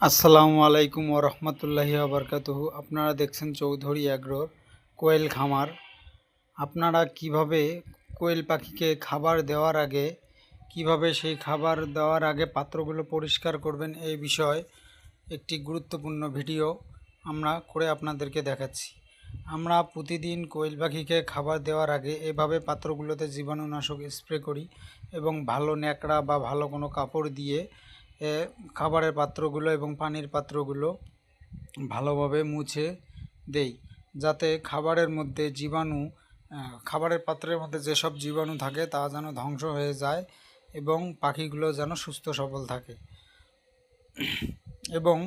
আসসালামু আলাইকুম ও রহমতুল্লাহি আবরকাতুহু আপনারা দেখছেন চৌধুরী অ্যাগ্রোর কোয়েল খামার। আপনারা কীভাবে কোয়েল পাখিকে খাবার দেওয়ার আগে, কীভাবে সেই খাবার দেওয়ার আগে পাত্রগুলো পরিষ্কার করবেন এই বিষয়ে একটি গুরুত্বপূর্ণ ভিডিও আমরা করে আপনাদেরকে দেখাচ্ছি। আমরা প্রতিদিন কোয়েল পাখিকে খাবার দেওয়ার আগে এভাবে পাত্রগুলোতে জীবাণুনাশক স্প্রে করি এবং ভালো ন্যাকড়া বা ভালো কোনো কাপড় দিয়ে খাবারের পাত্রগুলো এবং পানির পাত্রগুলো ভালোভাবে মুছে দেই, যাতে খাবারের মধ্যে জীবাণু খাবারের পাত্রের মধ্যে যেসব জীবাণু থাকে তা যেন ধ্বংস হয়ে যায় এবং পাখিগুলো যেন সুস্থ সবল থাকে। এবং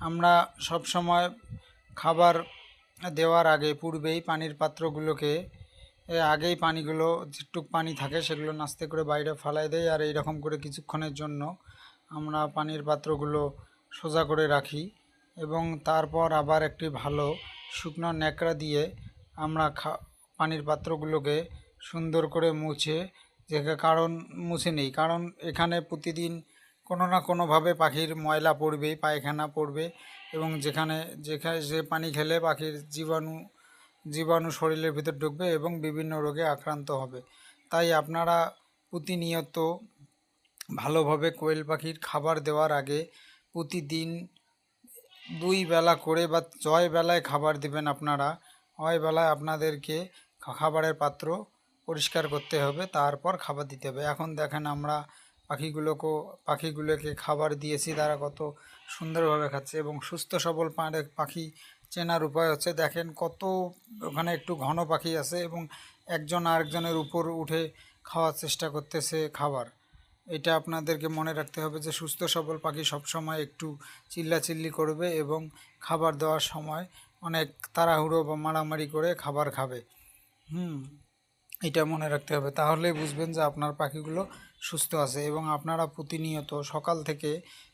আমরা সব সময় খাবার দেওয়ার আগে পূর্বেই পানির পাত্রগুলোকে আগেই পানিগুলো যেটুক পানি থাকে সেগুলো নাস্তে করে বাইরে ফালাই দেয় আর এইরকম করে কিছুক্ষণের জন্য আমরা পানির পাত্রগুলো সোজা করে রাখি এবং তারপর আবার একটি ভালো শুকনো ন্যাকড়া দিয়ে আমরা খা পানির পাত্রগুলোকে সুন্দর করে মুছে, যে কারণ মুছে নেই। কারণ এখানে প্রতিদিন কোনো না কোনোভাবে পাখির ময়লা পড়বেই পায়খানা পড়বে এবং যেখানে যেখানে যে পানি খেলে পাখির জীবাণু জীবাণু শরীরের ভিতর ঢুকবে এবং বিভিন্ন রোগে আক্রান্ত হবে। তাই আপনারা প্রতিনিয়ত ভালোভাবে কোয়েল পাখির খাবার দেওয়ার আগে প্রতিদিন দুই বেলা করে বা ছয় বেলায় খাবার দিবেন আপনারা। হয় বেলায় আপনাদেরকে খাবারের পাত্র পরিষ্কার করতে হবে, তারপর খাবার দিতে হবে। এখন দেখেন আমরা পাখিগুলোকে পাখিগুলোকে খাবার দিয়েছি, তারা কত সুন্দরভাবে খাচ্ছে এবং সুস্থ সবল পাড়ে পাখি চেনার উপায় হচ্ছে দেখেন কত ওখানে একটু ঘন পাখি আছে এবং একজন আরেকজনের উপর উঠে খাওয়ার চেষ্টা করতেছে খাবার। এটা আপনাদেরকে মনে রাখতে হবে যে সুস্থ, সবল পাখি সবসময় একটু চিল্লাচিল্লি করবে এবং খাবার দেওয়ার সময় অনেক তাড়াহুড়ো বা মারামারি করে খাবার খাবে। হুম, এটা মনে রাখতে হবে। তাহলেই বুঝবেন যে আপনার পাখিগুলো সুস্থ আছে এবং আপনারা প্রতিনিয়ত সকাল থেকে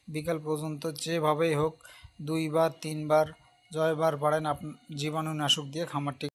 বিকাল পর্যন্ত যেভাবেই হোক দুইবার, তিনবার, জয়বার পারেন আপ জীবাণুনাশক দিয়ে খামারটি